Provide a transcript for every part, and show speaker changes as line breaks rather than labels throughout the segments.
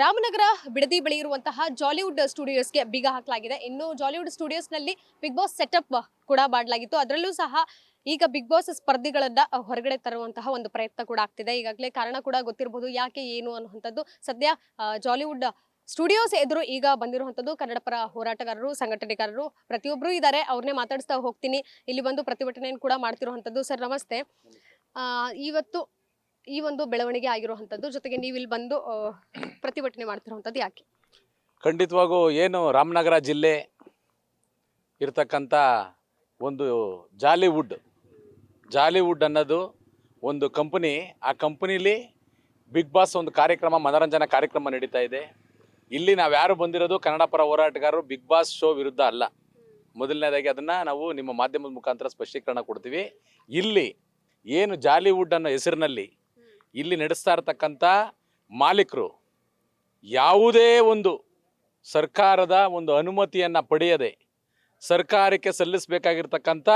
ರಾಮನಗರ ಬಿಡದಿ ಬಳಿ ಇರುವಂತಹ ಜಾಲಿವುಡ್ ಸ್ಟುಡಿಯೋಸ್ಗೆ ಬೀಗ ಹಾಕಲಾಗಿದೆ. ಇನ್ನು ಜಾಲಿವುಡ್ ಸ್ಟುಡಿಯೋಸ್ನಲ್ಲಿ ಬಿಗ್ ಬಾಸ್ ಸೆಟಪ್ ಕೂಡ ಮಾಡಲಾಗಿತ್ತು. ಅದರಲ್ಲೂ ಸಹ ಈಗ ಬಿಗ್ ಬಾಸ್ ಸ್ಪರ್ಧಿಗಳನ್ನ ಹೊರಗಡೆ ತರುವಂತಹ ಒಂದು ಪ್ರಯತ್ನ ಕೂಡ ಆಗ್ತಿದೆ. ಈಗಾಗಲೇ ಕಾರಣ ಕೂಡ ಗೊತ್ತಿರಬಹುದು ಯಾಕೆ ಏನು ಅನ್ನುವಂಥದ್ದು. ಸದ್ಯ ಜಾಲಿವುಡ್ ಸ್ಟುಡಿಯೋಸ್ ಎದುರು ಈಗ ಬಂದಿರುವಂಥದ್ದು ಕನ್ನಡ ಪರ ಹೋರಾಟಗಾರರು, ಸಂಘಟನೆಗಾರರು ಪ್ರತಿಯೊಬ್ಬರು ಇದ್ದಾರೆ ಅವ್ರನ್ನೇ ಮಾತಾಡಿಸ್ತಾ ಹೋಗ್ತೀನಿ. ಇಲ್ಲಿ ಬಂದು ಪ್ರತಿಭಟನೆಯನ್ನು ಕೂಡ ಮಾಡ್ತಿರುವಂಥದ್ದು. ಸರ್, ನಮಸ್ತೆ. ಇವತ್ತು ಈ ಒಂದು ಬೆಳವಣಿಗೆ ಆಗಿರುವಂಥದ್ದು, ಜೊತೆಗೆ ನೀವು ಇಲ್ಲಿ ಬಂದು ಪ್ರತಿಭಟನೆ ಮಾಡ್ತಿರುವಂಥದ್ದು ಯಾಕೆ?
ಖಂಡಿತವಾಗೂ ಏನು ರಾಮನಗರ ಜಿಲ್ಲೆ ಇರ್ತಕ್ಕಂಥ ಒಂದು ಜಾಲಿವುಡ್ ಜಾಲಿವುಡ್ ಅನ್ನೋದು ಒಂದು ಕಂಪನಿ, ಆ ಕಂಪನಿಲಿ ಬಿಗ್ ಬಾಸ್ ಒಂದು ಕಾರ್ಯಕ್ರಮ, ಮನೋರಂಜನಾ ಕಾರ್ಯಕ್ರಮ ನಡೀತಾ ಇದೆ. ಇಲ್ಲಿ ನಾವು ಯಾರು ಬಂದಿರೋದು? ಕನ್ನಡ ಪರ ಹೋರಾಟಗಾರರು ಬಿಗ್ ಬಾಸ್ ಶೋ ವಿರುದ್ಧ ಅಲ್ಲ. ಮೊದಲನೇದಾಗಿ ಅದನ್ನು ನಾವು ನಿಮ್ಮ ಮಾಧ್ಯಮದ ಮುಖಾಂತರ ಸ್ಪಷ್ಟೀಕರಣ ಕೊಡ್ತೀವಿ. ಇಲ್ಲಿ ಏನು ಜಾಲಿವುಡ್ ಅನ್ನೋ ಹೆಸರಿನಲ್ಲಿ ಇಲ್ಲಿ ನಡೆಸ್ತಾ ಇರ್ತಕ್ಕಂಥ ಮಾಲೀಕರು ಯಾವುದೇ ಒಂದು ಸರ್ಕಾರದ ಒಂದು ಅನುಮತಿಯನ್ನು ಪಡೆಯದೆ ಸರ್ಕಾರಕ್ಕೆ ಸಲ್ಲಿಸಬೇಕಾಗಿರ್ತಕ್ಕಂಥ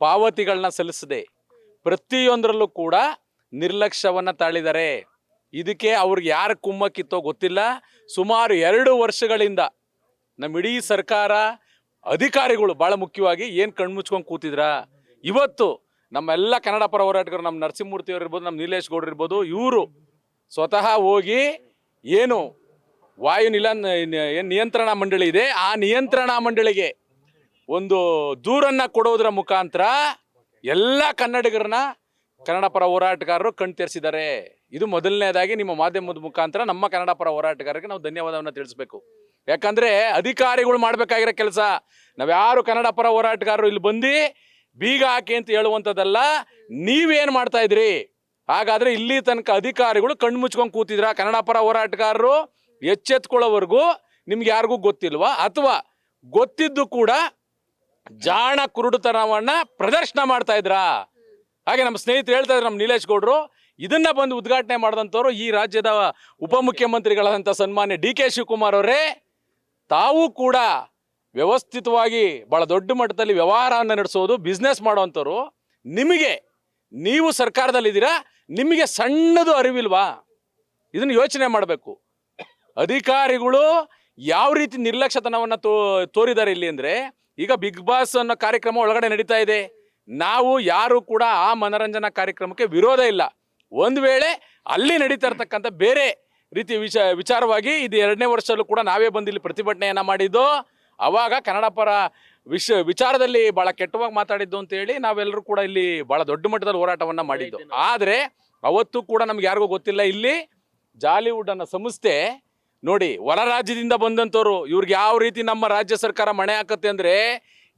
ಪಾವತಿಗಳನ್ನ ಸಲ್ಲಿಸದೆ ಪ್ರತಿಯೊಂದರಲ್ಲೂ ಕೂಡ ನಿರ್ಲಕ್ಷ್ಯವನ್ನು ತಾಳಿದ್ದಾರೆ ಇದಕ್ಕೆ ಅವ್ರಿಗೆ ಯಾರು ಕುಮ್ಮಕ್ಕಿತ್ತೋ ಗೊತ್ತಿಲ್ಲ. ಸುಮಾರು ಎರಡು ವರ್ಷಗಳಿಂದ ನಮ್ಮ ಇಡೀ ಸರ್ಕಾರ ಅಧಿಕಾರಿಗಳು ಭಾಳ ಮುಖ್ಯವಾಗಿ ಏನು ಕಣ್ಮುಚ್ಕೊಂಡು ಕೂತಿದ್ರ? ಇವತ್ತು ನಮ್ಮೆಲ್ಲ ಕನ್ನಡ ಪರ ಹೋರಾಟಗಾರರು, ನಮ್ಮ ನರಸಿಂಹಮೂರ್ತಿ ಅವ್ರು ಇರ್ಬೋದು, ನಮ್ಮ ನೀಲೇಶ್ ಗೌಡ್ರು ಇರ್ಬೋದು, ಇವರು ಸ್ವತಃ ಹೋಗಿ ಏನು ವಾಯು ನಿಲ, ಏನು ನಿಯಂತ್ರಣ ಮಂಡಳಿ ಇದೆ, ಆ ನಿಯಂತ್ರಣ ಮಂಡಳಿಗೆ ಒಂದು ದೂರನ್ನು ಕೊಡೋದ್ರ ಮುಖಾಂತರ ಎಲ್ಲ ಕನ್ನಡಿಗರನ್ನ ಕನ್ನಡ ಪರ ಹೋರಾಟಗಾರರು ಕಣ್ ತೆರೆಸಿದ್ದಾರೆ ಇದು ಮೊದಲನೇದಾಗಿ ನಿಮ್ಮ ಮಾಧ್ಯಮದ ಮುಖಾಂತರ ನಮ್ಮ ಕನ್ನಡ ಪರ ಹೋರಾಟಗಾರರಿಗೆ ನಾವು ಧನ್ಯವಾದವನ್ನು ತಿಳಿಸ್ಬೇಕು. ಯಾಕಂದ್ರೆ ಅಧಿಕಾರಿಗಳು ಮಾಡಬೇಕಾಗಿರೋ ಕೆಲಸ, ನಾವ್ಯಾರು ಕನ್ನಡ ಪರ ಹೋರಾಟಗಾರರು ಇಲ್ಲಿ ಬಂದು ಬೀಗ ಹಾಕಿ ಅಂತ ಹೇಳುವಂಥದ್ದಲ್ಲ, ನೀವೇನು ಮಾಡ್ತಾ ಇದ್ರಿ ಹಾಗಾದ್ರೆ ಇಲ್ಲಿ ತನಕ ಅಧಿಕಾರಿಗಳು ಕಣ್ಣು ಮುಚ್ಕೊಂಡು ಕೂತಿದ್ರ? ಕನ್ನಡ ಪರ ಹೋರಾಟಗಾರರು ಎಚ್ಚೆತ್ಕೊಳ್ಳೋವರೆಗೂ ನಿಮ್ಗೆ ಯಾರಿಗೂ ಗೊತ್ತಿಲ್ವಾ? ಅಥವಾ ಗೊತ್ತಿದ್ದು ಕೂಡ ಜಾಣ ಕುರುಡುತನವನ್ನ ಪ್ರದರ್ಶನ ಮಾಡ್ತಾ ಇದ್ರಾ? ಹಾಗೆ ನಮ್ಮ ಸ್ನೇಹಿತರು ಹೇಳ್ತಾ ಇದ್ರು ನಮ್ಮ ನೀಲೇಶ್ ಗೌಡ್ರು, ಇದನ್ನ ಬಂದು ಉದ್ಘಾಟನೆ ಮಾಡಿದಂಥವ್ರು ಈ ರಾಜ್ಯದ ಉಪಮುಖ್ಯಮಂತ್ರಿಗಳಾದಂಥ ಸನ್ಮಾನ್ಯ ಡಿ ಕೆ ಶಿವಕುಮಾರ್ ಅವರೇ. ತಾವು ಕೂಡ ವ್ಯವಸ್ಥಿತವಾಗಿ ಬಹಳ ದೊಡ್ಡ ಮಟ್ಟದಲ್ಲಿ ವ್ಯವಹಾರವನ್ನು ನಡೆಸೋದು ಬಿಸ್ನೆಸ್ ಮಾಡುವಂಥವ್ರು, ನಿಮಗೆ, ನೀವು ಸರ್ಕಾರದಲ್ಲಿದ್ದೀರಾ, ನಿಮಗೆ ಸಣ್ಣದು ಅರಿವಿಲ್ವಾ? ಇದನ್ನು ಯೋಚನೆ ಮಾಡಬೇಕು. ಅಧಿಕಾರಿಗಳು ಯಾವ ರೀತಿ ನಿರ್ಲಕ್ಷ್ಯತನವನ್ನು ತೋ, ತೋರಿದ್ದಾರೆ ಇಲ್ಲಿ ಅಂದರೆ, ಈಗ ಬಿಗ್ ಬಾಸ್ ಅನ್ನೋ ಕಾರ್ಯಕ್ರಮ ಒಳಗಡೆ ನಡೀತಾ ಇದೆ. ನಾವು ಯಾರು ಕೂಡ ಆ ಮನರಂಜನಾ ಕಾರ್ಯಕ್ರಮಕ್ಕೆ ವಿರೋಧ ಇಲ್ಲ. ಒಂದು ವೇಳೆ ಅಲ್ಲಿ ನಡೀತಾ ಇರ್ತಕ್ಕಂಥ ಬೇರೆ ರೀತಿ ವಿಚ ವಿಚಾರವಾಗಿ ಇದು ಎರಡನೇ ವರ್ಷದಲ್ಲೂ ಕೂಡ ನಾವೇ ಬಂದು ಇಲ್ಲಿ ಪ್ರತಿಭಟನೆಯನ್ನು ಮಾಡಿದ್ದು ಅವಾಗ ಕನ್ನಡ ಪರ ವಿಷ ವಿಚಾರದಲ್ಲಿ ಭಾಳ ಕೆಟ್ಟವಾಗಿ ಮಾತಾಡಿದ್ದು ಅಂತೇಳಿ ನಾವೆಲ್ಲರೂ ಕೂಡ ಇಲ್ಲಿ ಭಾಳ ದೊಡ್ಡ ಮಟ್ಟದಲ್ಲಿ ಹೋರಾಟವನ್ನು ಮಾಡಿದ್ದು. ಆದರೆ ಅವತ್ತು ಕೂಡ ನಮ್ಗೆ ಯಾರಿಗೂ ಗೊತ್ತಿಲ್ಲ ಇಲ್ಲಿ ಜಾಲಿವುಡ್ ಅನ್ನೋ ಸಂಸ್ಥೆ ನೋಡಿ ಹೊರ ರಾಜ್ಯದಿಂದ ಬಂದಂಥವ್ರು ಇವ್ರಿಗೆ ಯಾವ ರೀತಿ ನಮ್ಮ ರಾಜ್ಯ ಸರ್ಕಾರ ಮಣೆ ಹಾಕತ್ತೆ ಅಂದರೆ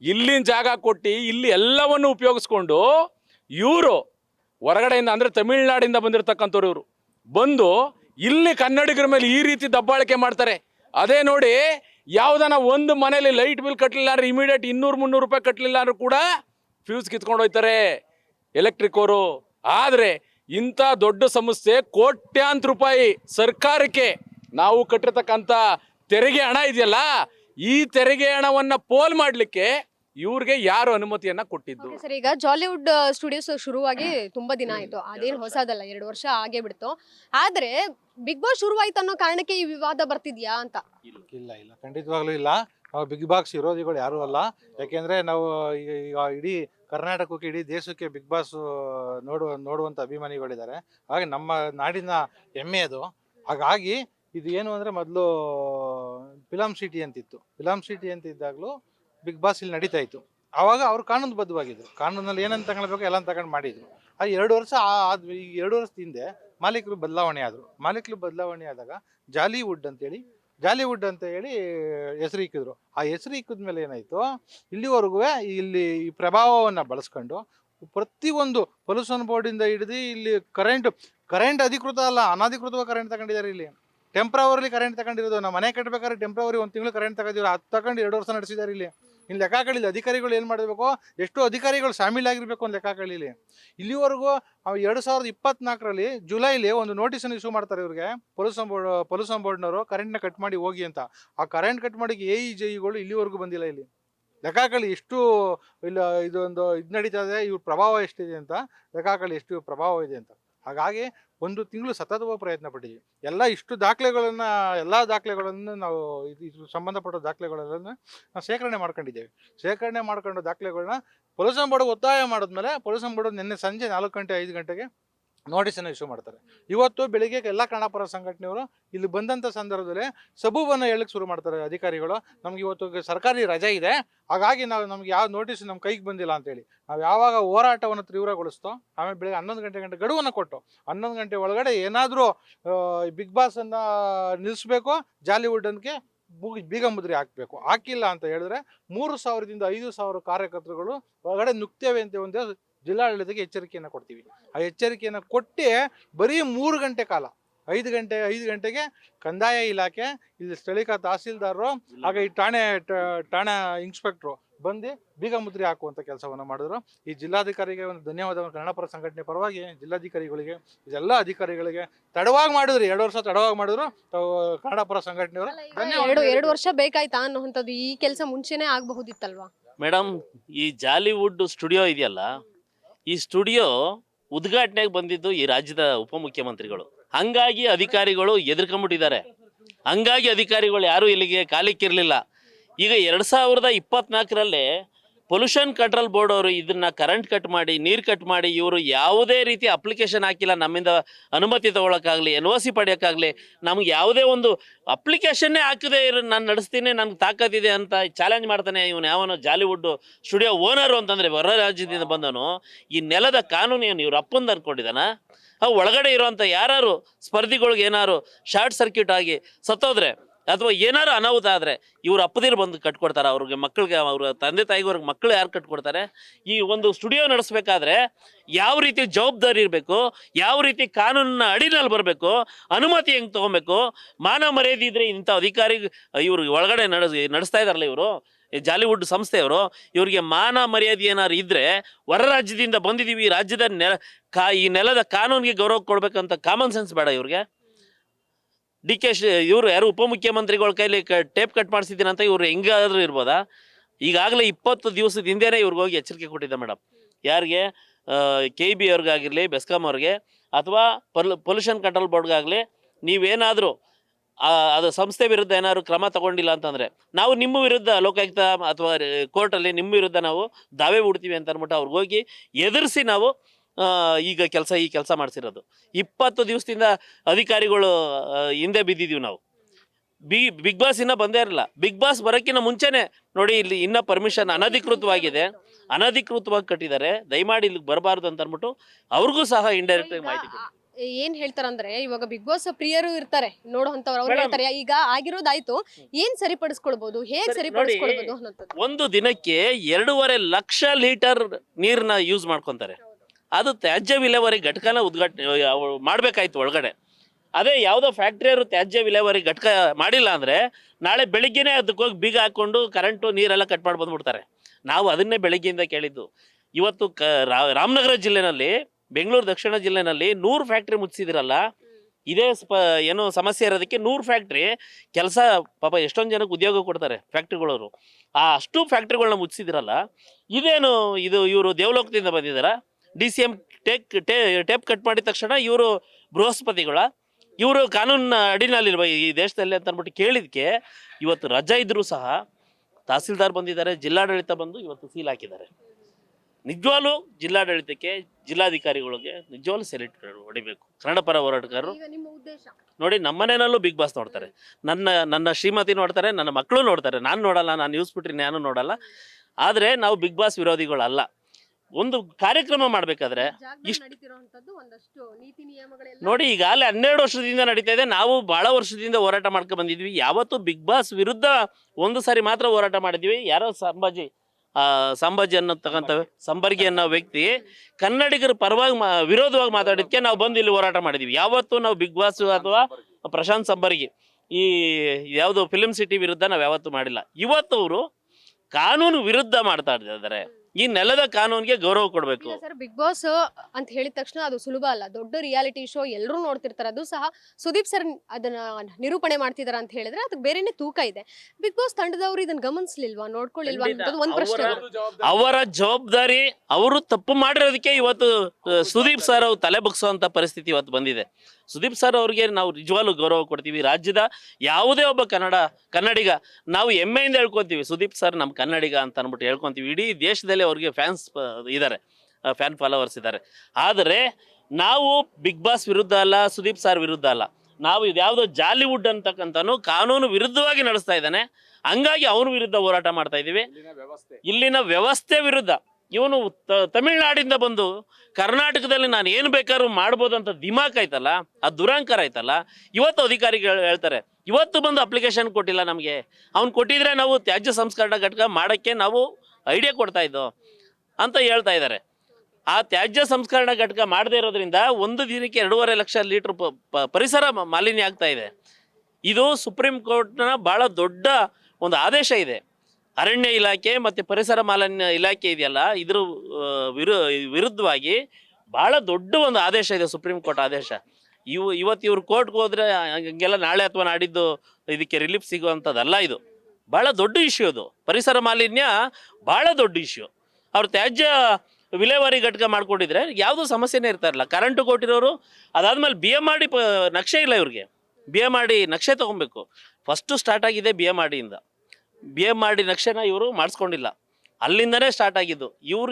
ಇಲ್ಲಿನ ಜಾಗ ಕೊಟ್ಟು ಇಲ್ಲಿ ಎಲ್ಲವನ್ನು ಉಪಯೋಗಿಸ್ಕೊಂಡು ಇವರು ಹೊರಗಡೆಯಿಂದ ಅಂದರೆ ತಮಿಳ್ನಾಡಿಂದ ಬಂದಿರತಕ್ಕಂಥವ್ರು ಇವರು ಬಂದು ಇಲ್ಲಿ ಕನ್ನಡಿಗರ ಮೇಲೆ ಈ ರೀತಿ ದಬ್ಬಾಳಿಕೆ ಮಾಡ್ತಾರೆ. ಅದೇ ನೋಡಿ ಯಾವ್ದನ ಒಂದು ಮನೇಲಿ ಲೈಟ್ ಬಿಲ್ ಕಟ್ಟಲಿಲ್ಲ ಅಂದ್ರೆ ಇಮಿಡಿಯೇಟ್ ಇನ್ನೂರು ಮುನ್ನೂರು ರೂಪಾಯಿ ಕಟ್ಟಲಿಲ್ಲ ಅಂದ್ರೂ ಕೂಡ ಫ್ಯೂಸ್ ಕಿತ್ಕೊಂಡು ಹೋಯ್ತಾರೆ ಎಲೆಕ್ಟ್ರಿಕ್ ಅವರು. ಆದರೆ ಇಂಥ ದೊಡ್ಡ ಸಂಸ್ಥೆ ಕೋಟ್ಯಾಂತರ ರೂಪಾಯಿ ಸರ್ಕಾರಕ್ಕೆ ನಾವು ಕಟ್ಟಿರ್ತಕ್ಕಂಥ ತೆರಿಗೆ ಹಣ ಇದೆಯಲ್ಲ, ಈ ತೆರಿಗೆ ಹಣವನ್ನ ಪೋಲ್ ಮಾಡಲಿಕ್ಕೆ ಇವ್ರಿಗೆ ಯಾರು ಅನುಮತಿಯನ್ನ ಕೊಟ್ಟಿದ್ದು?
ಸರ್ ಈಗ ಜಾಲಿವುಡ್ ಸ್ಟುಡಿಯೋಸ್ ಶುರುವಾಗಿ ತುಂಬಾ ದಿನ ಆಯ್ತು. ಅದೇನು ಹೊಸದಲ್ಲ ಎರಡು ವರ್ಷ ಆಗೇ ಬಿಡ್ತು. ಆದ್ರೆ ಬಿಗ್ ಬಾಸ್ ಶುರುವಾಯ್ತು ಅನ್ನೋ ಕಾರಣಕ್ಕೆ ಈ ವಿವಾದ ಬರ್ತಿದ್ಯಾ ಅಂತ?
ಇಲ್ಲ. ಇಲ್ಲ ಖಂಡಿತವಾಗ್ಲೂ ಇಲ್ಲ. ನಾವು ಬಿಗ್ ಬಾಕ್ಸ್ ವಿರೋಧಿಗಳು ಯಾರು ಅಲ್ಲ. ಯಾಕೆಂದ್ರೆ ನಾವು ಈಗ ಈಗ ಇಡೀ ಕರ್ನಾಟಕಕ್ಕೆ ಇಡೀ ದೇಶಕ್ಕೆ ಬಿಗ್ ಬಾಸ್ ನೋಡುವ ನೋಡುವಂತ ಅಭಿಮಾನಿಗಳಿದ್ದಾರೆ. ಹಾಗೆ ನಮ್ಮ ನಾಡಿನ ಹೆಮ್ಮೆ ಅದು. ಹಾಗಾಗಿ ಇದು ಏನು ಅಂದ್ರೆ ಮೊದಲು ಫಿಲಮ್ ಸಿಟಿ ಅಂತಿತ್ತು. ಫಿಲಮ್ ಸಿಟಿ ಅಂತ ಇದ್ದಾಗಲೂ ಬಿಗ್ ಬಾಸ್ ಇಲ್ಲಿ ನಡೀತಾ ಇತ್ತು. ಆವಾಗ ಅವ್ರು ಕಾನೂನುಬದ್ಧವಾಗಿದ್ರು ಕಾನೂನಲ್ಲಿ ಏನಂತ ತಗೊಳ್ಬೇಕು ಎಲ್ಲ ತಗೊಂಡು ಮಾಡಿದ್ರು. ಆ ಎರಡು ವರ್ಷ ಆದ್ ಈ ಎರಡು ವರ್ಷದ ಹಿಂದೆ ಮಾಲೀಕರು ಬದಲಾವಣೆ ಆದರು. ಮಾಲೀಕರು ಬದಲಾವಣೆ ಆದಾಗ ಜಾಲಿವುಡ್ ಅಂತೇಳಿ ಜಾಲಿವುಡ್ ಅಂತ ಹೇಳಿ ಹೆಸರು ಇಕ್ಕಿದ್ರು. ಆ ಹೆಸರು ಇಕ್ಕಿದ ಮೇಲೆ ಏನಾಯ್ತು? ಇಲ್ಲಿವರೆಗೂ ಇಲ್ಲಿ ಈ ಪ್ರಭಾವವನ್ನು ಬಳಸ್ಕೊಂಡು ಪ್ರತಿಯೊಂದು ಪೊಲ್ಯೂಷನ್ ಬೋರ್ಡಿಂದ ಹಿಡಿದು ಇಲ್ಲಿ ಕರೆಂಟ್ ಕರೆಂಟ್ ಅಧಿಕೃತ ಅಲ್ಲ, ಅನಧಿಕೃತವಾಗಿ ಕರೆಂಟ್ ತಗೊಂಡಿದ್ದಾರೆ ಇಲ್ಲಿ. ಟೆಂಪ್ರವರಿ ಕರೆಂಟ್ ತಗೊಂಡಿರೋದು. ನಮ್ಮ ಮನೆ ಕಟ್ಟಬೇಕಾದ್ರೆ ಟೆಂಪ್ರವರಿ ಒಂದು ತಿಂಗಳು ಕರೆಂಟ್ ತಗೊಂಡಿದ್ರು ಅದು ತಗೊಂಡು ಎರಡು ವರ್ಷ ನಡೆಸಿದ್ದಾರೆ ಇಲ್ಲಿ. ಇನ್ನು ಲೆಕ್ಕ ಹಾಕೊಳ್ಳಿ ಅಧಿಕಾರಿಗಳು ಏನು ಮಾಡಬೇಕು ಎಷ್ಟು ಅಧಿಕಾರಿಗಳು ಶಾಮೀಲಾಗಿರ್ಬೇಕು ಅಂತ ಲೆಕ್ಕ ಹಾಕೊಳ್ಳಿ ಇಲ್ಲಿವರೆಗೂ ಎರಡು ಸಾವಿರದ ಇಪ್ಪತ್ನಾಲ್ಕರಲ್ಲಿ ಜುಲೈಲಿ ಒಂದು ನೋಟಿಸನ್ನು ಇಶ್ಯೂ ಮಾಡ್ತಾರೆ ಇವ್ರಿಗೆ. ಪೊಲ್ಯೂಷನ್ ಬೋರ್ಡ್ ಪೊಲ್ಯೂಷನ್ ಬೋರ್ಡ್ನವರು ಕರೆಂಟ್ನ ಕಟ್ ಮಾಡಿ ಹೋಗಿ ಅಂತ. ಆ ಕರೆಂಟ್ ಕಟ್ ಮಾಡಿ ಎ ಇ ಜೈಗಳು ಇಲ್ಲಿವರೆಗೂ ಬಂದಿಲ್ಲ ಇಲ್ಲಿ. ಲೆಕ್ಕ ಹಾಕೊಳ್ಳಿ ಎಷ್ಟು ಇಲ್ಲ ಇದೊಂದು ಇದು ನಡೀತಾ ಇದೆ, ಇವ್ರ ಪ್ರಭಾವ ಎಷ್ಟಿದೆ ಅಂತ. ಲೆಕ್ಕ ಹಾಕೊಳ್ಳಿ ಎಷ್ಟು ಪ್ರಭಾವ ಇದೆ ಅಂತ. ಹಾಗಾಗಿ ಒಂದು ತಿಂಗಳು ಸತತವಾಗಿ ಪ್ರಯತ್ನ ಪಟ್ಟಿದ್ದೀವಿ. ಎಲ್ಲ ಇಷ್ಟು ದಾಖಲೆಗಳನ್ನು, ಎಲ್ಲ ದಾಖಲೆಗಳನ್ನು ನಾವು ಇದು ಸಂಬಂಧಪಟ್ಟ ದಾಖಲೆಗಳನ್ನು ನಾವು ಶೇಖರಣೆ ಮಾಡ್ಕೊಂಡಿದ್ದೇವೆ. ಶೇಖರಣೆ ಮಾಡ್ಕೊಂಡು ದಾಖಲೆಗಳನ್ನ ಪೊಲೀಸ್ ಬೋರ್ಡ್ ಒತ್ತಾಯ ಮಾಡಿದ್ಮೇಲೆ ಪೊಲೀಸ್ ಬೋರ್ಡ್ ನಿನ್ನೆ ಸಂಜೆ ನಾಲ್ಕು ಗಂಟೆ ಐದು ಗಂಟೆಗೆ ನೋಟಿಸನ್ನು ಇಶ್ಯೂ ಮಾಡ್ತಾರೆ. ಇವತ್ತು ಬೆಳಿಗ್ಗೆ ಎಲ್ಲ ಕನ್ನಡಪರ ಸಂಘಟನೆಯವರು ಇಲ್ಲಿ ಬಂದಂಥ ಸಂದರ್ಭದಲ್ಲಿ ಸಬೂಬನ್ನು ಹೇಳಕ್ಕೆ ಶುರು ಮಾಡ್ತಾರೆ ಅಧಿಕಾರಿಗಳು. ನಮ್ಗೆ ಇವತ್ತು ಸರ್ಕಾರಿ ರಜೆ ಇದೆ. ಹಾಗಾಗಿ ನಾವು ನಮ್ಗೆ ಯಾವ ನೋಟಿಸ್ ನಮ್ಮ ಕೈಗೆ ಬಂದಿಲ್ಲ ಅಂತೇಳಿ. ನಾವು ಯಾವಾಗ ಹೋರಾಟವನ್ನು ತೀವ್ರಗೊಳಿಸ್ತೋ ಆಮೇಲೆ ಬೆಳಿಗ್ಗೆ ಹನ್ನೊಂದು ಗಂಟೆ ಗಂಟೆ ಗಡುವನ್ನು ಕೊಟ್ಟು ಹನ್ನೊಂದು ಗಂಟೆ ಒಳಗಡೆ ಏನಾದರೂ ಬಿಗ್ ಬಾಸನ್ನು ನಿಲ್ಲಿಸ್ಬೇಕು ಜಾಲಿವುಡ್ ಅನ್ಕೆ ಬೂಗಿ ಬೀಗ ಮುದ್ರಿ ಹಾಕಬೇಕು. ಹಾಕಿಲ್ಲ ಅಂತ ಹೇಳಿದ್ರೆ ಮೂರು ಸಾವಿರದಿಂದ ಐದು ಸಾವಿರ ಕಾರ್ಯಕರ್ತರುಗಳು ಒಳಗಡೆ ನುಗ್ತೇವೆ ಅಂತ ಒಂದು ಜಿಲ್ಲಾಡಳಿತಕ್ಕೆ ಎಚ್ಚರಿಕೆಯನ್ನು ಕೊಡ್ತೀವಿ. ಆ ಎಚ್ಚರಿಕೆಯನ್ನು ಕೊಟ್ಟು ಬರೀ ಮೂರು ಗಂಟೆ ಕಾಲ ಐದು ಗಂಟೆ ಐದು ಗಂಟೆಗೆ ಕಂದಾಯ ಇಲಾಖೆ ಇಲ್ಲಿ ಸ್ಥಳೀಯ ತಹಸೀಲ್ದಾರರು ಆಗ ಈ ಠಾಣೆ ಠಾಣೆ ಇನ್ಸ್ಪೆಕ್ಟ್ರು ಬಂದು ಬೀಗ ಮುದ್ರೆ ಹಾಕುವಂಥ ಕೆಲಸವನ್ನು ಮಾಡಿದ್ರು. ಈ ಜಿಲ್ಲಾಧಿಕಾರಿಗೆ ಒಂದು ಧನ್ಯವಾದವನ್ನು ಕನ್ನಡಪರ ಸಂಘಟನೆ ಪರವಾಗಿ ಜಿಲ್ಲಾಧಿಕಾರಿಗಳಿಗೆ ಇದೆಲ್ಲ ಅಧಿಕಾರಿಗಳಿಗೆ ತಡವಾಗಿ ಮಾಡಿದ್ರು ಎರಡು ವರ್ಷ ತಡವಾಗಿ ಮಾಡಿದ್ರು ತಾವು ಕನ್ನಡಪರ ಸಂಘಟನೆಯವರು. ಧನ್ಯವಾದ.
ಎರಡು ಎರಡು ವರ್ಷ ಬೇಕಾಯ್ತಾ ಅನ್ನುವಂಥದ್ದು ಈ ಕೆಲಸ ಮುಂಚೆನೇ ಆಗಬಹುದಿತ್ತಲ್ವಾ?
ಮೇಡಮ್ ಈ ಜಾಲಿವುಡ್ ಸ್ಟುಡಿಯೋ ಇದೆಯಲ್ಲ ಈ ಸ್ಟುಡಿಯೋ ಉದ್ಘಾಟನೆಗೆ ಬಂದಿದ್ದು ಈ ರಾಜ್ಯದ ಉಪಮುಖ್ಯಮಂತ್ರಿಗಳು. ಹಂಗಾಗಿ ಅಧಿಕಾರಿಗಳು ಎದುರ್ಕೊಂಡ್ಬಿಟ್ಟಿದ್ದಾರೆ ಹಂಗಾಗಿ ಅಧಿಕಾರಿಗಳು ಯಾರೂ ಇಲ್ಲಿಗೆ ಕಾಲಿಕ್ಕಿರಲಿಲ್ಲ. ಈಗ ಎರಡು ಸಾವಿರದ ಇಪ್ಪತ್ನಾಲ್ಕರಲ್ಲಿ ಪೊಲ್ಯೂಷನ್ ಕಂಟ್ರೋಲ್ ಬೋರ್ಡ್ ಅವರು ಇದನ್ನ ಕರೆಂಟ್ ಕಟ್ ಮಾಡಿ, ನೀರು ಕಟ್ ಮಾಡಿ, ಇವರು ಯಾವುದೇ ರೀತಿ ಅಪ್ಲಿಕೇಶನ್ ಹಾಕಿಲ್ಲ, ನಮ್ಮಿಂದ ಅನುಮತಿ ತಗೊಳಕ್ಕಾಗಲಿ ಎನ್ ಒ ಸಿ ಪಡೆಯೋಕ್ಕಾಗಲಿ, ನಮ್ಗೆ ಯಾವುದೇ ಒಂದು ಅಪ್ಲಿಕೇಶನ್ನೇ ಹಾಕದೆ ಇರೋ, ನಾನು ನಡೆಸ್ತೀನಿ, ನನಗೆ ತಾಕತ್ತಿದೆ ಅಂತ ಚಾಲೆಂಜ್ ಮಾಡ್ತಾನೆ ಇವನು ಯಾವನು ಜಾಲಿವುಡ್ ಸ್ಟುಡಿಯೋ ಓನರು ಅಂತಂದರೆ ಹೊರ ರಾಜ್ಯದಿಂದ ಬಂದವನು. ಈ ನೆಲದ ಕಾನೂನು ಏನು ಇವ್ರ ಅಪ್ಪಂದು ಅನ್ಕೊಂಡಿದ್ದಾನ. ಆ ಒಳಗಡೆ ಇರೋವಂಥ ಯಾರು ಸ್ಪರ್ಧಿಗಳಿಗೆ ಏನಾದ್ರು ಶಾರ್ಟ್ ಸರ್ಕ್ಯೂಟ್ ಆಗಿ ಸತ್ತೋದ್ರೆ ಅಥವಾ ಏನಾರು ಅನಾಹುತ ಆದರೆ ಇವ್ರ ಅಪ್ಪದಿರು ಬಂದು ಕಟ್ಕೊಡ್ತಾರೆ, ಅವ್ರಿಗೆ ಮಕ್ಕಳಿಗೆ, ಅವ್ರ ತಂದೆ ತಾಯಿಗೆ ಅವ್ರಿಗೆ ಮಕ್ಕಳು ಯಾರು ಕಟ್ಕೊಡ್ತಾರೆ? ಈ ಒಂದು ಸ್ಟುಡಿಯೋ ನಡೆಸ್ಬೇಕಾದ್ರೆ ಯಾವ ರೀತಿ ಜವಾಬ್ದಾರಿ ಇರಬೇಕು, ಯಾವ ರೀತಿ ಕಾನೂನಿನ ಅಡಿನಲ್ಲಿ ಬರಬೇಕು, ಅನುಮತಿ ಹೆಂಗೆ ತೊಗೊಬೇಕು, ಮಾನ ಮರ್ಯಾದೆ ಇದ್ರೆ ಇಂಥ ಅಧಿಕಾರಿ ಇವ್ರು ಒಳಗಡೆ ನಡೆಸ್, ನಡೆಸ್ತಾ ಇದಾರಲ್ಲ ಇವರು ಜಾಲಿವುಡ್ ಸಂಸ್ಥೆಯವರು, ಇವರಿಗೆ ಮಾನ ಮರ್ಯಾದೆ ಏನಾದ್ರು ಇದ್ರೆ ಹೊರ ರಾಜ್ಯದಿಂದ ಬಂದಿದ್ದೀವಿ ಈ ರಾಜ್ಯದ ನೆಲ, ಕಾ, ಈ ನೆಲದ ಕಾನೂನಿಗೆ ಗೌರವ ಕೊಡ್ಬೇಕಂತ ಕಾಮನ್ ಸೆನ್ಸ್ ಬೇಡ ಇವ್ರಿಗೆ. ಡಿ ಕೆ ಇವರು ಯಾರು ಉಪಮುಖ್ಯಮಂತ್ರಿಗಳ ಕೈಲಿ ಟೇಪ್ ಕಟ್ ಮಾಡಿಸಿದ್ದೀನಿ ಅಂತ ಇವ್ರು ಹೆಂಗಾದ್ರೂ ಇರ್ಬೋದಾ? ಈಗಾಗಲೇ ಇಪ್ಪತ್ತು ದಿವಸದ ಹಿಂದೆನೇ ಇವ್ರಿಗೆ ಹೋಗಿ ಎಚ್ಚರಿಕೆ ಕೊಟ್ಟಿದ್ದೆ ಮೇಡಮ್. ಯಾರಿಗೆ? ಕೆ ಬಿ ಅವ್ರಿಗಾಗಿರಲಿ ಬೆಸ್ಕಾಂ ಅವ್ರಿಗೆ, ಅಥವಾ ಪೊಲ್, ಪೊಲ್ಯೂಷನ್ ಕಂಟ್ರೋಲ್ ಬೋರ್ಡ್ಗಾಗಲಿ, ನೀವೇನಾದರೂ ಅದು ಸಂಸ್ಥೆ ವಿರುದ್ಧ ಏನಾದ್ರು ಕ್ರಮ ತಗೊಂಡಿಲ್ಲ ಅಂತಂದರೆ, ನಾವು ನಿಮ್ಮ ವಿರುದ್ಧ ಲೋಕಾಯುಕ್ತ ಅಥವಾ ಕೋರ್ಟಲ್ಲಿ ನಿಮ್ಮ ವಿರುದ್ಧ ನಾವು ದಾವೆ ಹೂಡ್ತೀವಿ ಅಂತ ಅಂದ್ಬಿಟ್ಟು ಅವ್ರಿಗೆ ಹೋಗಿ ಎದುರಿಸಿ ನಾವು ಈಗ ಕೆಲಸ ಈ ಕೆಲಸ ಮಾಡಿಸಿರೋದು. ಇಪ್ಪತ್ತು ದಿವಸದಿಂದ ಅಧಿಕಾರಿಗಳು ಹಿಂದೆ ಬಿದ್ದಿದ್ದೀವಿ ನಾವು. ಬಿ ಬಿಗ್ ಬಾಸ್ ಇನ್ನೂ ಬಂದೇ ಇರಲ್ಲ. ಬಿಗ್ ಬಾಸ್ ಬರೋಕ್ಕಿಂತ ಮುಂಚೆನೆ ನೋಡಿ ಇಲ್ಲಿ ಇನ್ನೂ ಪರ್ಮಿಷನ್ ಅನಧಿಕೃತವಾಗಿದೆ. ಅನಧಿಕೃತವಾಗಿ ಕಟ್ಟಿದ್ದಾರೆ. ದಯಮಾಡಿ ಇಲ್ಲಿಗೆ ಬರಬಾರ್ದು ಅಂತ ಅಂದ್ಬಿಟ್ಟು ಅವ್ರಿಗೂ ಸಹ ಇಂಡೈರೆಕ್ಟ್ ಮಾಹಿತಿ
ಏನ್ ಹೇಳ್ತಾರಂದ್ರೆ ಇವಾಗ ಬಿಗ್ ಬಾಸ್ ಪ್ರಿಯರು ಇರ್ತಾರೆ. ನೋಡುವಂತವ್ರು ಅವ್ರು. ಹೇಳ್ತಾರೆ ಈಗ ಆಗಿರೋದಾಯ್ತು ಏನ್ ಸರಿಪಡಿಸ್ಕೊಳ್ಬಹುದು ಹೇಗ್
ಸರಿ,
ಸರಿಪಡಿಸ್ಕೊಳ್ಬಹುದು. ಅನ್ನೋದು
ಒಂದು ದಿನಕ್ಕೆ ಎರಡೂವರೆ ಲಕ್ಷ ಲೀಟರ್ ನೀರ್ನ ಯೂಸ್ ಮಾಡ್ಕೊತಾರೆ. ಅದು ತ್ಯಾಜ್ಯ ವಿಲೇವಾರಿ ಘಟಕನ ಉದ್ಘಾಟನೆ ಮಾಡಬೇಕಾಯ್ತು ಒಳಗಡೆ. ಅದೇ ಯಾವುದೋ ಫ್ಯಾಕ್ಟ್ರಿಯವರು ತ್ಯಾಜ್ಯ ವಿಲೇವಾರಿ ಘಟಕ ಮಾಡಿಲ್ಲ ಅಂದರೆ ನಾಳೆ ಬೆಳಿಗ್ಗೆನೇ ಅದಕ್ಕೆ ಹೋಗಿ ಬೀಗ ಹಾಕ್ಕೊಂಡು ಕರೆಂಟು ನೀರೆಲ್ಲ ಕಟ್ ಮಾಡಿ ಬಂದ್ಬಿಡ್ತಾರೆ. ನಾವು ಅದನ್ನೇ ಬೆಳಿಗ್ಗೆಯಿಂದ ಕೇಳಿದ್ದು. ಇವತ್ತು ಕ ರಾಮನಗರ ಜಿಲ್ಲೆನಲ್ಲಿ, ಬೆಂಗಳೂರು ದಕ್ಷಿಣ ಜಿಲ್ಲೆನಲ್ಲಿ ನೂರು ಫ್ಯಾಕ್ಟ್ರಿ ಮುಚ್ಚಿಸಿದಿರಲ್ಲ ಇದೇ ಸ್ಪ ಏನೋ ಸಮಸ್ಯೆ ಇರೋದಕ್ಕೆ ನೂರು ಫ್ಯಾಕ್ಟ್ರಿ ಕೆಲಸ ಪಾಪ ಎಷ್ಟೊಂದು ಜನಕ್ಕೆ ಉದ್ಯೋಗ ಕೊಡ್ತಾರೆ ಫ್ಯಾಕ್ಟ್ರಿಗಳವರು ಆ ಅಷ್ಟು ಫ್ಯಾಕ್ಟ್ರಿಗಳನ್ನ ಮುಚ್ಚಿಸಿದಿರಲ್ಲ ಇದೇನು ಇದು ಇವರು ದೇವಲೋಕದಿಂದ ಬಂದಿದ್ದಾರ? ಡಿ ಸಿ ಎಂ ಟೇಕ್ ಟೇ ಟೇಪ್ ಕಟ್ ಮಾಡಿದ ತಕ್ಷಣ ಇವರು ಬೃಹಸ್ಪತಿಗಳ ಇವರು ಕಾನೂನಿನ ಅಡಿನಲ್ಲಿರುವ ಈ ದೇಶದಲ್ಲಿ ಅಂತ ಅಂದ್ಬಿಟ್ಟು ಕೇಳಿದ್ಕೆ ಇವತ್ತು ರಜಾ ಇದ್ರೂ ಸಹ ತಹಸೀಲ್ದಾರ್ ಬಂದಿದ್ದಾರೆ ಜಿಲ್ಲಾಡಳಿತ ಬಂದು ಇವತ್ತು ಸೀಲ್ ಹಾಕಿದ್ದಾರೆ. ನಿಜವಾಗ್ಲೂ ಜಿಲ್ಲಾಡಳಿತಕ್ಕೆ ಜಿಲ್ಲಾಧಿಕಾರಿಗಳಿಗೆ ನಿಜವಾಗ್ಲೂ ಸೆಲೆಕ್ಟ್ ಹೊಡಿಬೇಕು. ಕನ್ನಡ ಪರ ಹೋರಾಟಗಾರರು ನೋಡಿ ನಮ್ಮನೇನಲ್ಲೂ ಬಿಗ್ ಬಾಸ್ ನೋಡ್ತಾರೆ. ನನ್ನ ನನ್ನ ಶ್ರೀಮತಿ ನೋಡ್ತಾರೆ ನನ್ನ ಮಕ್ಕಳು ನೋಡ್ತಾರೆ. ನಾನು ನೋಡಲ್ಲ ನಾನು ನ್ಯೂಸ್ ಬಿಟ್ರಿ ನಾನು ನೋಡಲ್ಲ. ಆದರೆ ನಾವು ಬಿಗ್ ಬಾಸ್ ವಿರೋಧಿಗಳಲ್ಲ. ಒಂದು ಕಾರ್ಯಕ್ರಮ ಮಾಡ್ಬೇಕಾದ್ರೆ
ನೋಡಿ
ಈಗ
ನಡೀತಿರೋಂಥದ್ದು ಒಂದಷ್ಟು ನೀತಿ ನಿಯಮಗಳೆಲ್ಲ
ನೋಡಿ ಈಗಾಗಲೇ ಹನ್ನೆರಡು ವರ್ಷದಿಂದ ನಡೀತಾ ಇದೆ. ನಾವು ಬಹಳ ವರ್ಷದಿಂದ ಹೋರಾಟ ಮಾಡ್ಕೊಂಡು ಬಂದಿದ್ವಿ ಯಾವತ್ತು ಬಿಗ್ ಬಾಸ್ ವಿರುದ್ಧ ಒಂದು ಸಾರಿ ಮಾತ್ರ ಹೋರಾಟ ಮಾಡಿದ್ವಿ ಯಾರೋ ಸಂಭಾಜಿ ಆ, ಸಂಭಾಜಿ ಅನ್ನತಕ್ಕಂಥ ಸಂಬರ್ಗಿ ಅನ್ನೋ ವ್ಯಕ್ತಿ ಕನ್ನಡಿಗರ ಪರವಾಗಿ ಮಾ ವಿರೋಧವಾಗಿ ಮಾತಾಡಿದ್ಕೆ ನಾವು ಬಂದು ಇಲ್ಲಿ ಹೋರಾಟ ಮಾಡಿದ್ವಿ ಯಾವತ್ತು ನಾವು ಬಿಗ್ ಬಾಸ್ ಅಥವಾ ಪ್ರಶಾಂತ್ ಸಂಬರ್ಗಿ ಈ ಯಾವುದು ಫಿಲ್ಮ್ ಸಿಟಿ ವಿರುದ್ಧ ನಾವು ಯಾವತ್ತೂ ಮಾಡಿಲ್ಲ. ಇವತ್ತು ಅವರು ಕಾನೂನು ವಿರುದ್ಧ ಮಾಡ್ತಾ ಇದ್ದಾರೆ. ಈ ನೆಲದ ಕಾನೂನಿಗೆ ಗೌರವ ಕೊಡಬೇಕು.
ಸರ್ ಬಿಗ್ ಬಾಸ್ ಅಂತ ಹೇಳಿದ ತಕ್ಷಣ ಅದು ಸುಲಭ ಅಲ್ಲ. ದೊಡ್ಡ ರಿಯಾಲಿಟಿ ಶೋ ಎಲ್ಲರೂ ನೋಡ್ತಿರ್ತಾರೆ. ಅದು ಸಹ ಸುದೀಪ್ ಸರ್ ಅದನ್ನ ನಿರೂಪಣೆ ಮಾಡ್ತಿದಾರ ಅಂತ ಹೇಳಿದ್ರೆ ಅದಕ್ಕೆ ಬೇರೆನೆ ತೂಕ ಇದೆ. ಬಿಗ್ ಬಾಸ್ ತಂಡದವರು ಇದನ್ನ ಗಮನಿಸ್ಲಿಲ್ವಾ? ನೋಡ್ಕೊಳ್ಳಿಲ್ವಾ. ಅಂತ ಒಂದ್ ಪ್ರಶ್ನೆ.
ಅವರ- ಅವರ ಜವಾಬ್ದಾರಿ ಅವರು ತಪ್ಪು ಮಾಡಿರೋದಕ್ಕೆ ಇವತ್ತು ಸುದೀಪ್ ಸರ್ ಅವ್ರು ತಲೆ ಬಗ್ಸುವಂತ ಪರಿಸ್ಥಿತಿ ಇವತ್ತು ಬಂದಿದೆ. ಸುದೀಪ್ ಸರ್ ಅವ್ರಿಗೆ ನಾವು ನಿಜವಾಗ್ಲೂ ಗೌರವ ಕೊಡ್ತೀವಿ. ರಾಜ್ಯದ ಯಾವುದೇ ಒಬ್ಬ ಕನ್ನಡ ಕನ್ನಡಿಗ ನಾವು ಹೆಮ್ಮೆಯಿಂದ ಹೇಳ್ಕೊತೀವಿ. ಸುದೀಪ್ ಸರ್ ನಮ್ಮ ಕನ್ನಡಿಗ ಅಂತ ಅಂದ್ಬಿಟ್ಟು ಹೇಳ್ಕೊತೀವಿ. ಇಡೀ ದೇಶದಲ್ಲಿ ಅವ್ರಿಗೆ ಫ್ಯಾನ್ಸ್ ಇದ್ದಾರೆ ಫ್ಯಾನ್ ಫಾಲೋವರ್ಸ್ ಇದ್ದಾರೆ ಆದರೆ ನಾವು ಬಿಗ್ ಬಾಸ್ ವಿರುದ್ಧ ಅಲ್ಲ ಸುದೀಪ್ ಸರ್ ವಿರುದ್ಧ ಅಲ್ಲ. ನಾವು ಇದ್ಯಾವುದೋ ಜಾಲಿವುಡ್ ಅಂತಕ್ಕಂಥನು ಕಾನೂನು ವಿರುದ್ಧವಾಗಿ ನಡೆಸ್ತಾ ಇದ್ದಾನೆ. ಹಂಗಾಗಿ ಅವನ ವಿರುದ್ಧ ಹೋರಾಟ ಮಾಡ್ತಾ ಇದ್ದೀವಿ. ಇಲ್ಲಿನ ವ್ಯವಸ್ಥೆ ವಿರುದ್ಧ. ಇವನು ತಮಿಳ್ನಾಡಿಂದ ಬಂದು ಕರ್ನಾಟಕದಲ್ಲಿ ನಾನು ಏನು ಬೇಕಾದ್ರೂ ಮಾಡ್ಬೋದು ಅಂತ ದಿಮಾಕ್ ಆಯ್ತಲ್ಲ, ಆ ದುರಂಕಾರ ಆಯ್ತಲ್ಲ, ಇವತ್ತು ಅಧಿಕಾರಿಗಳು ಹೇಳ್ತಾರೆ, ಇವತ್ತು ಬಂದು ಅಪ್ಲಿಕೇಶನ್ ಕೊಟ್ಟಿಲ್ಲ ನಮಗೆ. ಅವ್ನು ಕೊಟ್ಟಿದ್ರೆ ನಾವು ತ್ಯಾಜ್ಯ ಸಂಸ್ಕರಣಾ ಘಟಕ ಮಾಡೋಕ್ಕೆ ನಾವು ಐಡಿಯಾ ಕೊಡ್ತಾ ಇದ್ದೋ ಅಂತ ಹೇಳ್ತಾ ಇದ್ದಾರೆ. ಆ ತ್ಯಾಜ್ಯ ಸಂಸ್ಕರಣಾ ಘಟಕ ಮಾಡದೇ ಇರೋದ್ರಿಂದ ಒಂದು ದಿನಕ್ಕೆ ಎರಡೂವರೆ ಲಕ್ಷ ಲೀಟ್ರ್ ಪರಿಸರ ಮಾಲಿನ್ಯ ಆಗ್ತಾ ಇದೆ. ಇದು ಸುಪ್ರೀಂ ಕೋರ್ಟ್ನ ಭಾಳ ದೊಡ್ಡ ಒಂದು ಆದೇಶ ಇದೆ. ಅರಣ್ಯ ಇಲಾಖೆ ಮತ್ತು ಪರಿಸರ ಮಾಲಿನ್ಯ ಇಲಾಖೆ ಇದೆಯಲ್ಲ, ಇದ್ರ ವಿರು, ವಿರುದ್ಧವಾಗಿ ಭಾಳ ದೊಡ್ಡ ಒಂದು ಆದೇಶ ಇದೆ ಸುಪ್ರೀಂ ಕೋರ್ಟ್ ಆದೇಶ. ಇವು, ಇವತ್ತು ಇವ್ರ ಕೋರ್ಟ್ಗೆ ಹೋದ್ರೆ ಹಂಗೆಲ್ಲ ನಾಳೆ ಅಥವಾ ನಾಡಿದ್ದು ಇದಕ್ಕೆ ರಿಲೀಫ್ ಸಿಗುವಂಥದ್ದಲ್ಲ ಇದು. ಭಾಳ ದೊಡ್ಡ ಇಶ್ಯೂ ಅದು. ಪರಿಸರ ಮಾಲಿನ್ಯ ಭಾಳ ದೊಡ್ಡ ಇಶ್ಯೂ. ಅವ್ರು ತ್ಯಾಜ್ಯ ವಿಲೇವಾರಿ ಘಟಕ ಮಾಡ್ಕೊಂಡಿದ್ರೆ ಯಾವುದೂ ಸಮಸ್ಯೆನೇ ಇರ್ತಾ ಇರಲ್ಲ. ಕರೆಂಟು ಕೊಟ್ಟಿರೋರು, ಅದಾದಮೇಲೆ ಬಿ ಎಂ ಮಾಡಿ ಪ, ನಕ್ಷೆ ಇಲ್ಲ ಇವ್ರಿಗೆ. ಬಿ ಎಂ ಮಾಡಿ ನಕ್ಷೆ ತೊಗೊಬೇಕು. ಫಸ್ಟು ಸ್ಟಾರ್ಟ್ ಆಗಿದೆ ಬಿ ಎಂ ಮಾಡಿಯಿಂದ ಬಿ ಎ ಮಾಡಿ ನಕ್ಷೆನ ಇವರು ಮಾಡಿಸ್ಕೊಂಡಿಲ್ಲ. ಅಲ್ಲಿಂದನೇ ಸ್ಟಾರ್ಟ್ ಆಗಿದ್ದು. ಇವರು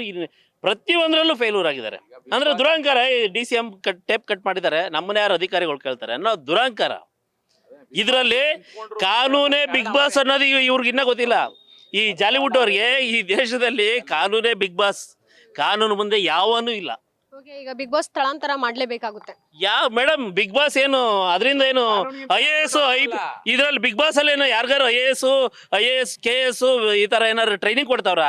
ಪ್ರತಿಯೊಂದರಲ್ಲೂ ಫೇಲ್ಯೂರ್ ಆಗಿದ್ದಾರೆ. ಅಂದ್ರೆ ದುರಾಂಕಾರ D C M cut tape cut ಮಾಡಿದ್ದಾರೆ. ನಮ್ಮನ್ನ ಯಾರು ಅಧಿಕಾರಿಗಳು ಕೇಳ್ತಾರೆ ಅನ್ನೋ ದುರಾಂಕಾರ. ಇದರಲ್ಲಿ ಕಾನೂನೇ ಬಿಗ್ ಬಾಸ್ ಅನ್ನೋದು ಇವ್- ಇವ್ರಿಗೆ ಇನ್ನೂ ಗೊತ್ತಿಲ್ಲ. ಈ ಜಾಲಿವುಡ್ ಅವ್ರಿಗೆ ಈ ದೇಶದಲ್ಲಿ ಕಾನೂನೇ ಬಿಗ್ ಬಾಸ್ ಕಾನೂನು ಮುಂದೆ ಯಾವನೂ ಇಲ್ಲ.
ಈಗ ಬಿಗ್ ಬಾಸ್ ಸ್ಥಳಾಂತರ ಮಾಡ್ಲೇಬೇಕಾಗುತ್ತೆ.
ಯಾವ ಮೇಡಮ್ ಬಿಗ್ ಬಾಸ್ ಏನು ಅದರಿಂದ ಏನು ಐ ಎ ಎಸ್ ಐ ಇದ್ರಲ್ಲಿ ಬಿಗ್ ಬಾಸ್ ಅಲ್ಲಿ ಏನೋ ಯಾರಿಗಾರು I A S I A S K S ಈ ತರ ಏನಾದ್ರು ಟ್ರೈನಿಂಗ್ ಕೊಡ್ತಾವ್ರ?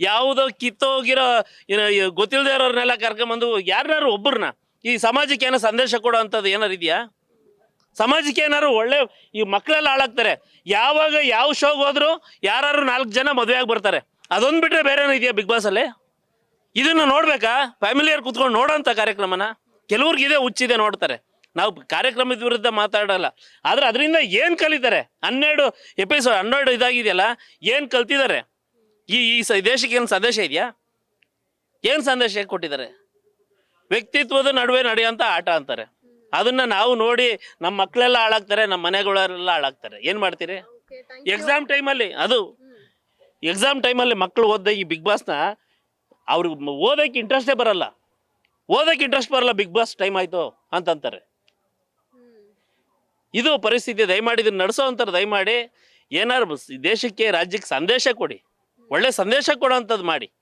ಯಾವುದೋ ಕಿತ್ತೋಗಿರೋ ಏನೋ ಗೊತ್ತಿಲ್ಲದೆ ಇರೋರ್ನೆಲ್ಲ ಕರ್ಕೊಂಬಂದು ಯಾರನ್ನಾರು ಒಬ್ಬರನ್ನ ಈ ಸಮಾಜಕ್ಕೆ ಏನೋ ಸಂದೇಶ ಕೊಡೋ ಅಂಥದ್ದು ಏನಾರು ಇದೆಯಾ? ಸಮಾಜಕ್ಕೆ ಏನಾರು ಒಳ್ಳೆ ಈ ಮಕ್ಕಳೆಲ್ಲ ಹಾಳಾಗ್ತಾರೆ. ಯಾವಾಗ ಯಾವ ಶೋಗೆ ಹೋದ್ರು ಯಾರು ನಾಲ್ಕು ಜನ ಮದುವೆ ಆಗಿ ಬರ್ತಾರೆ. ಅದೊಂದು ಬಿಟ್ರೆ ಬೇರೆ ಏನೋ ಇದೆಯಾ ಬಿಗ್ ಬಾಸ್ ಅಲ್ಲಿ? ಇದನ್ನ ನೋಡ್ಬೇಕಾ? ಫ್ಯಾಮಿಲಿಯರ್ ಕುತ್ಕೊಂಡು ನೋಡೋಂಥ ಕಾರ್ಯಕ್ರಮನ? ಕೆಲವ್ರಿಗೆ ಇದೆ ಹುಚ್ಚಿದೆ ನೋಡ್ತಾರೆ. ನಾವು ಕಾರ್ಯಕ್ರಮದ ವಿರುದ್ಧ ಮಾತಾಡಲ್ಲ. ಆದ್ರೆ ಅದರಿಂದ ಏನು ಕಲಿತಾರೆ? ಹನ್ನೆರಡು ಎಪಿಸೋಡ್ ಹನ್ನೆರಡು ಇದಾಗಿದೆಯಲ್ಲ ಏನು ಕಲ್ತಿದ್ದಾರೆ? ಈ ಈ ಸ ದೇಶಕ್ಕೆ ಏನು ಸಂದೇಶ ಇದೆಯಾ? ಏನು ಸಂದೇಶ ಕೊಟ್ಟಿದ್ದಾರೆ? ವ್ಯಕ್ತಿತ್ವದ ನಡುವೆ ನಡೆಯುವಂಥ ಆಟ ಅಂತಾರೆ. ಅದನ್ನ ನಾವು ನೋಡಿ ನಮ್ಮ ಮಕ್ಕಳೆಲ್ಲ ಹಾಳಾಗ್ತಾರೆ ನಮ್ಮ ಮನೆಗಳೆಲ್ಲ ಹಾಳಾಗ್ತಾರೆ. ಏನು ಮಾಡ್ತೀರಿ? ಎಕ್ಸಾಮ್ ಟೈಮಲ್ಲಿ ಅದು. ಎಕ್ಸಾಮ್ ಟೈಮಲ್ಲಿ ಮಕ್ಕಳು ಓದ್ದ ಈ ಬಿಗ್ ಬಾಸ್ನ ಅವ್ರಿಗೆ ಓದೋಕೆ ಓದೋಕ್ಕೆ ಇಂಟ್ರೆಸ್ಟೇ ಬರಲ್ಲ. ಓದೋಕೆ ಇಂಟ್ರೆಸ್ಟ್ ಬರಲ್ಲ ಬಿಗ್ ಬಾಸ್ ಟೈಮ್ ಆಯಿತು ಅಂತಂತಾರೆ ಇದು ಪರಿಸ್ಥಿತಿ ದಯಮಾಡಿ ಇದನ್ನ ನಡೆಸೋ ಅಂತಾರೆ ದಯಮಾಡಿ ಏನಾರು ಬಸ್- ದೇಶಕ್ಕೆ ರಾಜ್ಯಕ್ಕೆ ಸಂದೇಶ ಕೊಡಿ. ಒಳ್ಳೆ ಸಂದೇಶ ಕೊಡೋಂಥದ್ದು ಮಾಡಿ.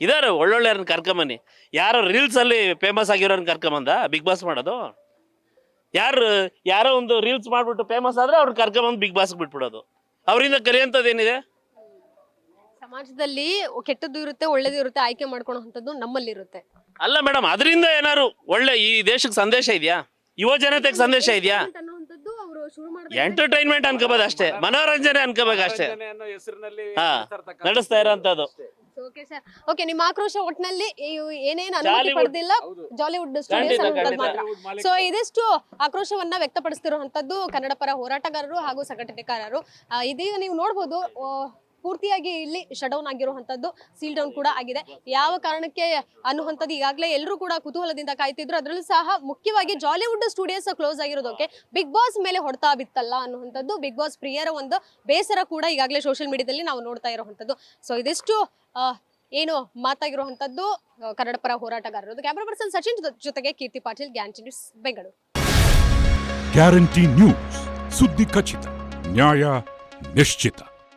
ಇದಾರೆ ಒಳ್ಳೊಳ್ಳೆಯವ್ರನ್ನ ಕರ್ಕೊಂಬನ್ನಿ. ಯಾರೋ ರೀಲ್ಸಲ್ಲಿ ಫೇಮಸ್ ಆಗಿರೋರನ್ನ ಕರ್ಕೊಂಬಂದ ಬಿಗ್ ಬಾಸ್ ಮಾಡೋದು? ಯಾರು ಯಾರೋ ಒಂದು ರೀಲ್ಸ್ ಮಾಡಿಬಿಟ್ಟು ಫೇಮಸ್ ಆದರೆ ಅವ್ರನ್ನ ಕರ್ಕೊಂಬಂದು ಬಿಗ್ ಬಾಸ್ಗೆ ಬಿಟ್ಬಿಡೋದು. ಅವರಿಂದ ಕಲಿಯೋಂಥದ್ದು ಏನಿದೆ?
ಸಮಾಜದಲ್ಲಿ ಕೆಟ್ಟದ್ದು ಇರುತ್ತೆ ಒಳ್ಳೇದು ಇರುತ್ತೆ ಆಯ್ಕೆ ಮಾಡ್ಕೊಳ್ಳೋಂಥದ್ದು ನಮ್ಮಲ್ಲಿರುತ್ತೆ.
ಅಲ್ಲ ಮೇಡಮ್ ಅದರಿಂದ ಏನಾರು ಒಳ್ಳೆ ಈ ದೇಶಕ್ಕೆ ಸಂದೇಶ ಇದೆಯಾ? ಯುವ ಜನತೆಗೆ ಸಂದೇಶ ಇದೆಯಾ?
ಅವರು ಶುರು
ಎಂಟರ್ಟೈನ್ಮೆಂಟ್ ಅನ್ಕೋಬೋದು ಅಷ್ಟೇ. ಮನೋರಂಜನೆ ಅನ್ಕೋಬೇಕು ಅಷ್ಟೇ.
ಹೆಸರಿನಲ್ಲಿ
ಹಾ ನಡೆಸ್ತಾ ಇರೋಂಥದ್ದು.
ಓಕೆ ಸರ್ ಓಕೆ ನಿಮ್ಮ ಆಕ್ರೋಶ ಒಟ್ಟಿನಲ್ಲಿ ಏನೇನು ಅನುಮತಿ
Jollywood.
ಪಡೆದಿಲ್ಲ ಜಾಲಿವುಡ್ ಸ್ಟುಡಿಯೋಸ್
ಖಂಡಿತ.
ಮಾತ್ರ. ಸೊ ಇದಿಷ್ಟು ಆಕ್ರೋಶವನ್ನ ವ್ಯಕ್ತಪಡಿಸ್ತಿರುವಂತದ್ದು ಕನ್ನಡ ಪರ ಹೋರಾಟಗಾರರು ಹಾಗೂ ಸಂಘಟನೆಕಾರರು. ಆ, ಇದೀಗ ನೀವು ನೋಡ್ಬೋದು ಆ, ಪೂರ್ತಿಯಾಗಿ ಇಲ್ಲಿ ಶಟ್ ಡೌನ್ ಆಗಿರುವಂತದ್ದು ಸೀಲ್ ಡೌನ್ ಕೂಡ ಆಗಿದೆ. ಯಾವ ಕಾರಣಕ್ಕೆ ಅನ್ನುವಂಥದ್ದು ಈಗಾಗಲೇ ಎಲ್ಲರೂ ಕೂಡ ಕುತೂಹಲದಿಂದ ಕಾಯ್ತಿದ್ರು. ಅದರಲ್ಲೂ ಸಹ ಮುಖ್ಯವಾಗಿ ಜಾಲಿವುಡ್ ಸ್ಟುಡಿಯೋಸ್ ಕ್ಲೋಸ್ ಆಗಿರೋದಕ್ಕೆ ಬಿಗ್ ಬಾಸ್ ಮೇಲೆ ಹೊಡ್ತಾ ಬಿತ್ತಲ್ಲ ಅನ್ನುವಂಥದ್ದು ಬಿಗ್ ಬಾಸ್ ಪ್ರಿಯರ ಒಂದು ಬೇಸರ ಕೂಡ ಈಗಾಗಲೇ ಸೋಷಿಯಲ್ ಮೀಡಿಯಾದಲ್ಲಿ ನಾವು ನೋಡ್ತಾ ಇರುವಂಥದ್ದು. ಸೊ ಇದಿಷ್ಟು ಏನು ಮಾತಾಗಿರುವಂಥದ್ದು ಕನ್ನಡ ಪರ ಹೋರಾಟಗಾರರು ಕ್ಯಾಮ್ರಾ ಪರ್ಸನ್ ಸಚಿನ್ ಜೊತೆಗೆ Keerthi Patil Gyan news Bengaluru
guarantee news ಸುದ್ದಿ ಖಚಿತ, ನ್ಯಾಯ ನಿಶ್ಚಿತ.